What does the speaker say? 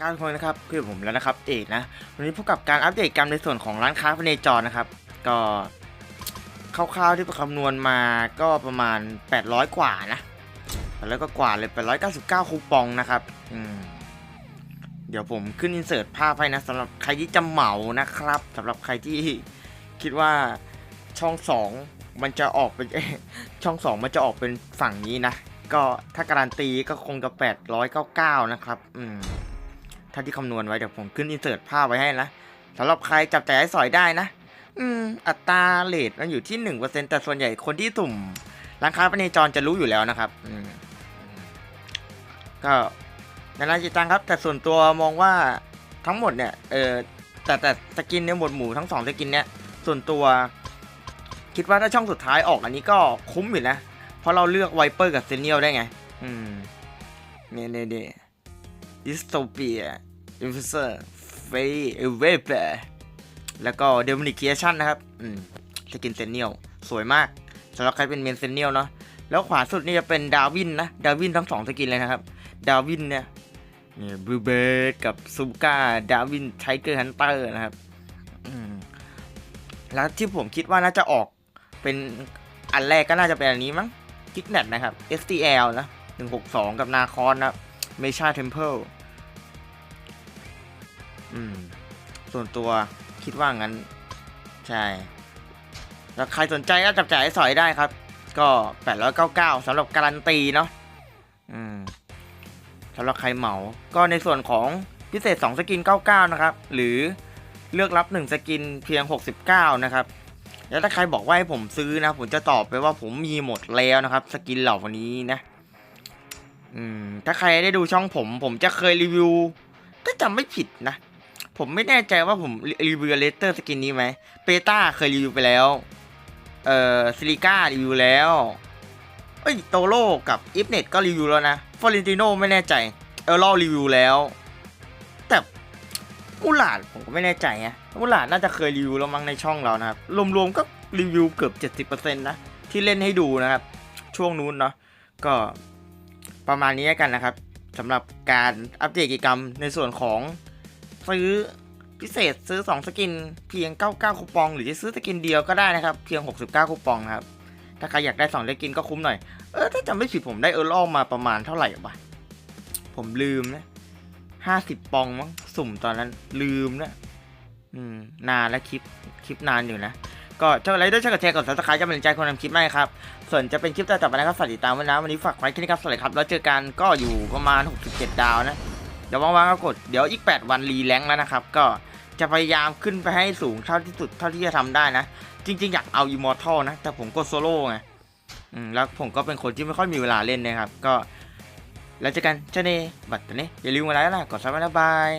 การคนนะครับคือผมแล้วนะครับเอกนะวันนี้พบกับการอัปเดตกรรมในส่วนของร้านค้าภายในจอนะครับ ก็คร่าวๆที่ประคำนวณมาก็ประมาณ 800 กว่านะแล้วก็กว่าเลย899คูปองนะครับอืมเดี๋ยวผมขึ้นอินเสิร์ตภาพให้นะสำหรับใครที่จะเหมานะครับสำหรับใครที่คิดว่าช่อง 2 มันจะออกเป็นช่อง 2 มันจะออกเป็นฝั่งนี้นะก็ถ้าการันตีก็คงจะ899 นะครับ อืม ถ้าที่คำนวณไว้เดี๋ยวผมขึ้นอินเสิร์ตภาพไว้ให้นะสำหรับใครจับจ่ายให้สอยได้นะ อืม อัตราเลทมันอยู่ที่ 1%แต่ส่วนใหญ่คนที่สุ่มร้านค้าปณีจรจะรู้อยู่แล้วนะครับอืมก็นานาจิตตังครับ แต่ส่วนตัวมองว่าทั้งหมดเนี่ย เออแต่แต่สกินในหมวดหมู่ทั้งสองสกินเนี่ย ส่วนตัว คิดว่าถ้าช่องสุดท้ายออกอันนี้ก็คุ้มอยู่นะ เพราะเราเลือกไวเปอร์กับเซเนียลได้ไง อืมเนเนี่ยเนี่ยดิสโทเปีย อินฟิเซอร์เฟย์เวเปอร์แล้วก็เดมอนิเคชันนะครับอืมสกินเซนเนียลสวยมากสำหรับใครเป็นเมนเซนเนียลเนาะแล้วขวาสุดนี่จะเป็นดาวินนะดาวินทั้งสองสกินเลยนะครับ ดาวินเนี่ยนี่บลูเบิร์ดกับซูก้าดาวินไทเกอร์ฮันเตอร์นะครับแล้วที่ผมคิดว่าน่าจะออกเป็นอันแรกก็น่าจะเป็นอันนี้มั้งคิกเน็ตนะครับ STL นะ162 กับนาคอนนะเมชาเทมเพิล อืม ส่วนตัวคิดว่างั้น ใช่แล้วใครสนใจก็จับจ่ายสอยได้ครับ ก็899สำหรับการันตีเนาะอืมสำหรับใครเหมา ก็ในส่วนของพิเศษ 2 สกิน 99 นะครับ หรือเลือกรับ 1 สกินเพียง 69 นะครับ แล้วถ้าใครบอกว่าให้ผมซื้อนะ ผมจะตอบไปว่าผมมีหมดแล้วนะครับ สกินเหล่านี้นะ อืม ถ้าใครได้ดูช่องผม ผมจะเคยรีวิว ถ้าจำไม่ผิดนะ ผมไม่แน่ใจว่าผมรีวิวเลเตอร์สกินนี้ไหมเปต้าเคยรีวิวไปแล้ว เอ่อซิลิก้ารีวิวแล้วเอ้ยโตโร่กับอิฟเน็ตก็รีวิวแล้วนะฟอรินติโนไม่แน่ใจ เออรอรีวิวแล้ว แต่มูหลาดผมก็ไม่แน่ใจไงมูหลาดน่าจะเคยรีวิวแล้วมั้งในช่องเรานะครับ รวมๆก็รีวิวเกือบ70%นะที่เล่นให้ดูนะครับ ช่วงนู้นเนาะก็ประมาณนี้กันนะครับสำหรับการอัปเดตกิจกรรมในส่วนของ ซื้อพิเศษซื้อ 2 สกินเพียง 99 คูปอง หรือจะซื้อสกินเดียวก็ได้นะครับ เพียง 69 คูปองครับ ถ้าใครอยากได้2สกินก็คุ้มหน่อย เออ ถ้าจำไม่ผิดผมได้เออร์ลอมาประมาณเท่าไหร่วะผมลืมนะ50ปองมั้งสุ่มตอนนั้นลืมนะอืม นานแล้วคลิปคลิปนานอยู่นะ ก็เจ้าไรด้วยช่วยกดแชร์กดซับสไครต์จะเป็นใจคนทำคลิปให้ครับ ส่วนจะเป็นคลิปต่อไปนะครับฝากติดตามไว้นะวันนี้ฝากไว้แค่นี้ครับสวัสดีครับ แล้วเจอกันก็อยู่ประมาณ 67 ดาวนะ เดี๋ยวว่างๆก็กดเดี๋ยวอีก 8 วันรีแลงค์แล้วนะครับ ก็จะพยายามขึ้นไปให้สูงเท่าที่สุดเท่าที่จะทำได้นะ จริง ๆ อยากเอาอิมมอร์ทัลนะ แต่ผมกดโซโล่ไงแล้วผมก็เป็นคนที่ไม่ค่อยมีเวลาเล่นนะครับ ก็แล้วเจอกันเจ้าเน่บัตรตัวนี้อย่าลืมมาไลค์นะกดซับไว้นะบาย